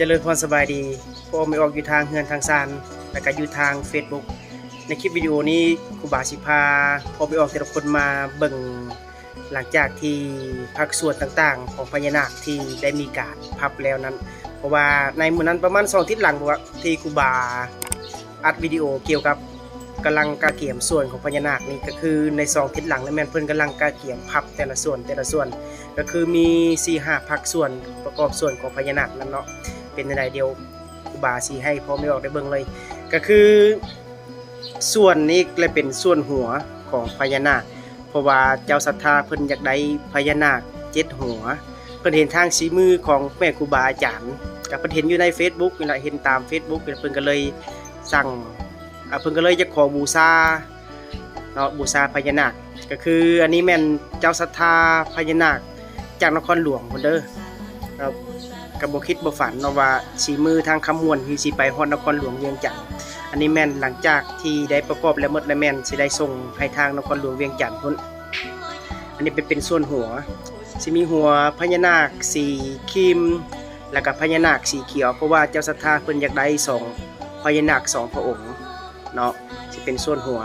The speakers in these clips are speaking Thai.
เจริญพรสบายดีพอไม่ออกอยู่ทางเฮือนทางซานแล้วก็อยู่ทาง Facebook ในคลิปวิดีโอนี้ครูบาสิพาพอไปออกแต่ละคนมาเบิ่งหลังจากที่ภาคส่วนต่างๆ ของพญานาคที่ได้มีการพับแล้วนั้น เพราะว่าในมือนั้นประมาณ2ทิศหลังว่าที่ครูบาอัดวิดีโอเกี่ยวกับกำลังกาเกี่ยมส่วนของพญานาคนี่ก็คือในสองทิศหลังแล้วแม่นเพิ่นกำลังกาเกี่ยมพับแต่ละส่วนแต่ละส่วน ก็คือมี4 5ภาคส่วนประกอบส่วนของพญานาคนั้นเนาะ เป็นในใดเดียวครูบาสีให้พ่อไม่ออกได้เบิ่งเลย ก็คือ ส่วนนี้เลยเป็นส่วนหัวของพญานาคเพราะว่าเจ้าศรัทธาเพิ่นอยากได้พญานาคเจ็ดหัว เพิ่นเห็นทางสีมือของแม่ครูบาอาจารย์ก็เพิ่นเห็นอยู่ใน Facebook นี่แหละเห็นตาม Facebook เพิ่นก็เลยสั่งเพิ่นก็เลยจะขอบูชาเนาะบูชาพญานาคก็คืออันนี้แม่นเจ้าศรัทธาพญานาคจากนครหลวงพุ่นเด้อครับ กับ่คิดบ่ฝันเนาะว่าสีมือทางคำมวนที่สิไปฮอดนครหลวงเวียงจันทน์อันนี้แม่นหลังจากที่ได้ประกอบและหมดและแม่นสิได้ส่งให้ทางนครหลวงเวียงจันทน์พุ่นอันนี้เป็นเป็นส่วนหัวสิมีหัวพญานาคสีครีมแล้วก็พญานาคสีเขียวเพราะว่าเจ้าศรัทธาเพิ่นอยากได้สองพญานาคสองพระองค์เนาะสิเป็นส่วนหัว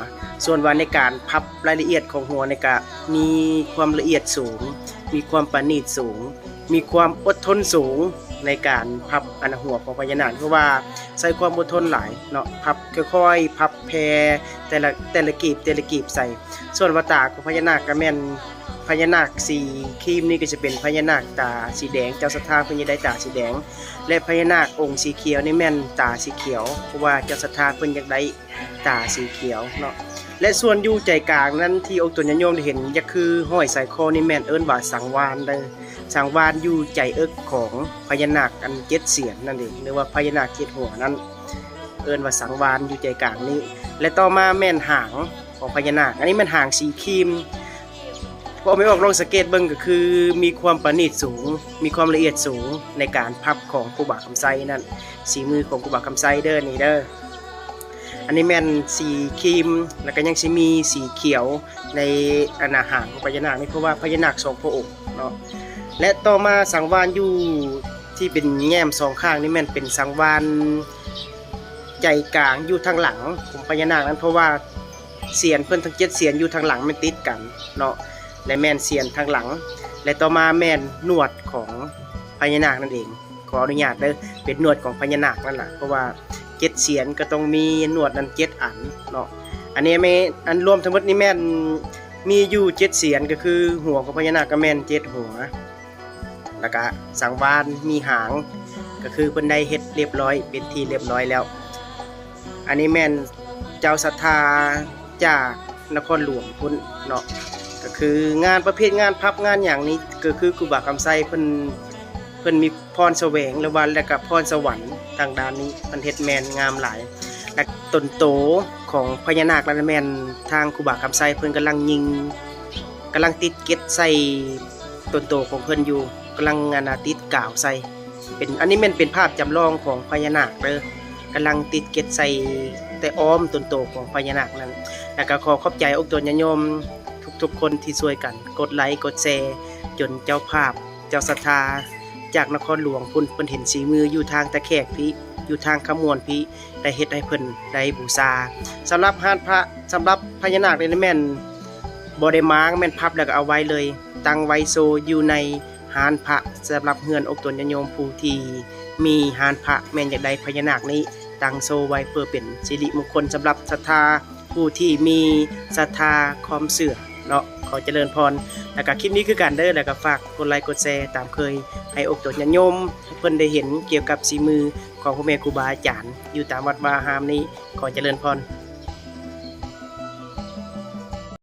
ส่วนว่าในการพับรายละเอียดของหัวในก็มีความละเอียดสูง มีความประณีตสูง มีความอดทนสูงในการพับอันหัวของพญานาคเพราะว่าใช้ความอดทนหลายเนาะพับค่อยๆ พับแพรแต่ละแต่ละกีบแต่ละกีบใส่ ส่วนวตตาของพญานาคก็แม่นพญานาคสีครีมนี่ก็จะเป็นพญานาคตาสีแดงเจ้าสถาเพิ่นจะได้ตาสีแดง และพญานาคองค์สีเขียวนี่แม่นตาสีเขียวเพราะว่าเจ้าสถาเพิ่นอยากได้ตาสีเขียวเนาะและส่วนอยู่ใจกลางนั้นที่องค์ตนยโยมได้เห็นก็คือห้อยสายคอนี่แม่นเอิ้นว่าสังวานเด้อ สังวานอยู่ใจเอิกของพญานาคอันเจ็ดเสียนนั่นเองหรือว่าพญานาคเจ็ดหัวนั้น เอินว่าสังวานอยู่ใจกลางนี้ และต่อมาแม่นหางของพญานาค อันนี้มันหางสีครีมพอไม่ออกลองสเกตเบิ่งก็คือ มีความประณีตสูง มีความละเอียดสูงในการพับของครูบาคำไซนั่นสีมือของครูบาคำไซเด้อนี่เด้ออันนี้แม่นสีครีมแล้วก็ยังสิมีสีเขียวในอนาหางของพญานาคนี่เพราะว่าพญานาคสองพระองค์เนาะ และต่อมาสังวานอยู่ที่เป็นแง้มสองข้างนี่แม่นเป็นสังวานใจกลางอยู่ทางหลังของพญานาคนั้นเพราะว่าเสียนเพิ่อนทั้งเจ็ดเสียนอยู่ทางหลังมันติดกันเนาะและแม่นเสียนทางหลัง และต่อมาแม่นหนวดของพญานาคนั่นเอง ขออนุญาตเด้อเป็นหนวดของพญานาคนั่นแหละเพราะว่าเจ็ดเสียนก็ต้องมีหนวดนั้นเจ็ดอันเนาะอันนี้แม่อันรวมทั้งหมดนี่แม่นมีอยู่เจ็ดเสียนก็คือหัวของพญานาคก็แม่นเจ็ดหัว แล้วก็สังวานมีหาง ก็คือเพิ่นได้เฮ็ดเรียบร้อยเป็นที่เรียบร้อยแล้ว อันนี้แม่นเจ้าศรัทธาจากนครหลวงพุ่นเนาะก็คืองานประเภทงานพับงานอย่างนี้ก็คือครูบาคำไซเพิ่นเพิ่นมีพรแสวงหรือว่าแล้วก็พรสวรรค์ทางด้านนี้เพิ่นเฮ็ดแมนงามหลายและต้นโตของพญานาคและแมนทางครูบาคำไซเพิ่นกำลังยิงกำลังติดเก็ดใส่ต้นโตของเพิ่นอยู่ กำลังงานาติดกาวใส่เป็นอันนี้แมันเป็นภาพจำลองของพญานาคเด้อกำลังติดเกล็ดใส่แต่อ้อมต้นโตของพญานาคนั้นแล้วก็ขอขอบใจอกตนญาติโยมทุกๆคนที่ช่วยกัน กดไลค์กดแชร์จนเจ้าภาพ เจ้าศรัทธาจากนครหลวงพุ่นเพิ่นเห็นสีมืออยู่ทางตะแคกพี่อยู่ทางขมวนพี่ได้เฮ็ดให้เพิ่นได้บูชาสำหรับหานพระสำหรับพญานาคนี่แม่นบ่ได้มางแม่นพับแล้วก็เอาไว้เลย ตั้งไว้โซอยู่ใน หานพระสำหรับเฮือนอกตนญาติโยมผู้ที่มีหานพระแม่นอยากได้พญานาคนี้ตั้งโซไว้เพื่อเป็นสิริมงคลสำหรับศรัทธาผู้ที่มีศรัทธาความเสื่อเนาะขอเจริญพรแล้วก็คลิปนี้คือการเด้อแล้วก็ฝากกดไลค์กดแชร์ตามเคย ให้อกตนญาติโยมเพิ่นได้เห็นเกี่ยวกับสีมือของพ่อแม่ครูบาอาจารย์อยู่ตามวัดวาหามนี้ขอเจริญพร